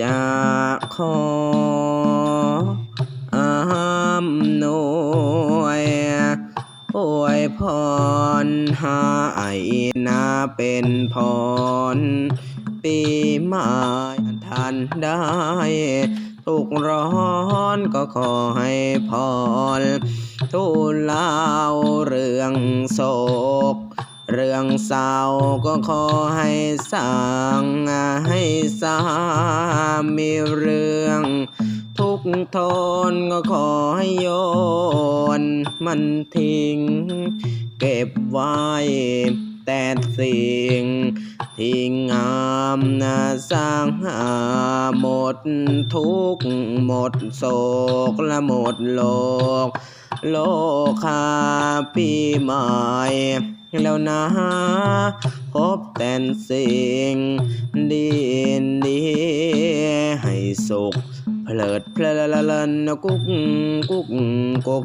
จะขออำนวยอวยพรให้นาเป็นพร ปีใหม่ท่านได้ทุกร้อนก็ขอให้พรทูลเล่าเรื่องโศก เรื่องเศร้าก็ขอให้สร้างให้สา มีเรื่อง ทุกข์ทนก็ขอให้โยน มันทิ้ง เก็บไว้ แต่สิ่ง ที่งามนะสร้างหาหมดทุกข์หมดโศกและหมดโลก โลกคาปีใหม่ แล้วนะพบแต่สิ่งดีดีให้สุขเพลิดเพลินกุ๊กกุ๊กกุ๊ก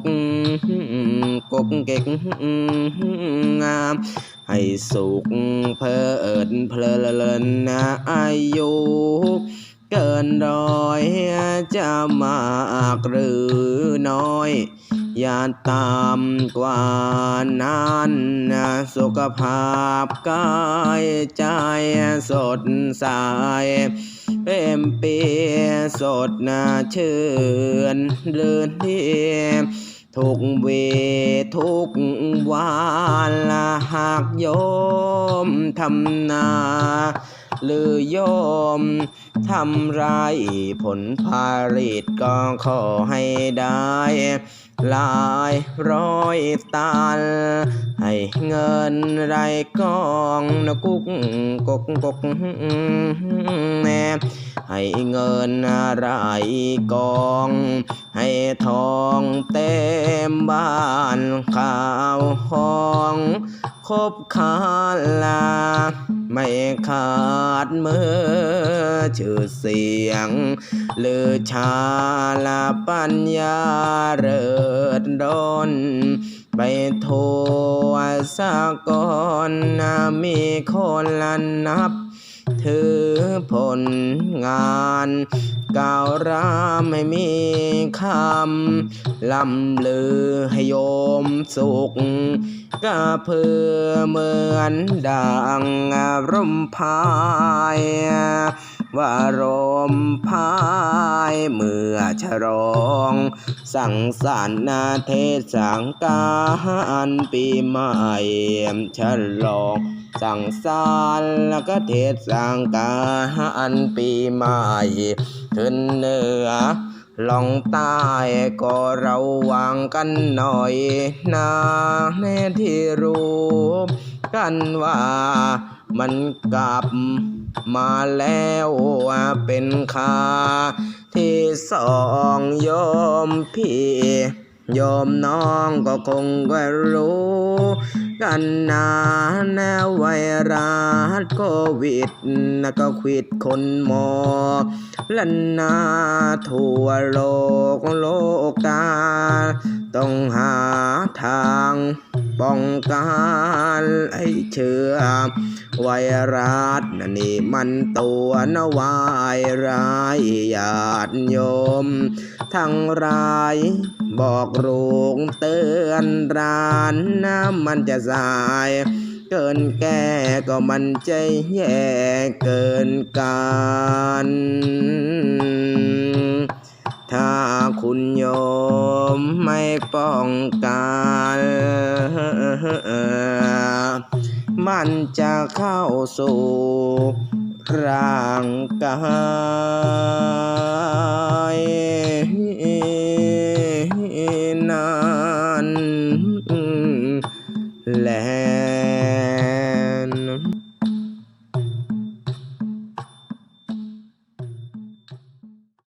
กุ๊กเก่งงามให้สุขเพลิดเพลินนะอายุเกินร้อยจะมากหรือน้อย ย่าตามกว่านั้นสุขภาพกายใจสดใสเต็มเปียสดนะเชิญเลื่อนเทียมทุกเวทุกวันหากโยมทำนา หรือโยมทำไรผลผลิตก็ขอให้ได้หลายร้อยตันให้เงินไรกองนะกุกกกกกแม่ให้เงินไรกอง ให้ทองเต็มบ้านข้าวห้อง คบคาลา ไม่ขาดมือชื่อเสียง หรือชาลาปัญญาเริดดนไปโทั่วสากลนมีคนละนับ ถือผลงานก่าวรามให้มีคำลำลือให้โยมสุข ก็เพื่อเหมือนดังร่มพาย ว่ารมพายเมื่อฉลอง สั่งสรรค์นาเทศสังการปีใหม่ฉลอง สั่งสารแล้วก็เทศสังการปีใหม่ขึ้นเหนือ ลองใต้ก็ระวังกันหน่อยนะแน่ที่รู้กันว่ามันกลับมาแล้วเป็นคาที่สองโยมพี่โยมน้องก็คงก็รู้ กันนาแนวไวรัสโควิดนะก็ควิดคนหมอลันนาทั่วโลกโลกาต้องหาทางป้องกันไอ้เชื้อไวรัสนนี่มันตัวนวายร้ายญาติโยม ทั้งรายบอกลูกเตือนร้านน้ำมันจะสาย เกินแก่ก็มันใจแย่เกินการถ้าคุณโยมไม่ป้องกันมันจะเข้าสู่ร่างกาย and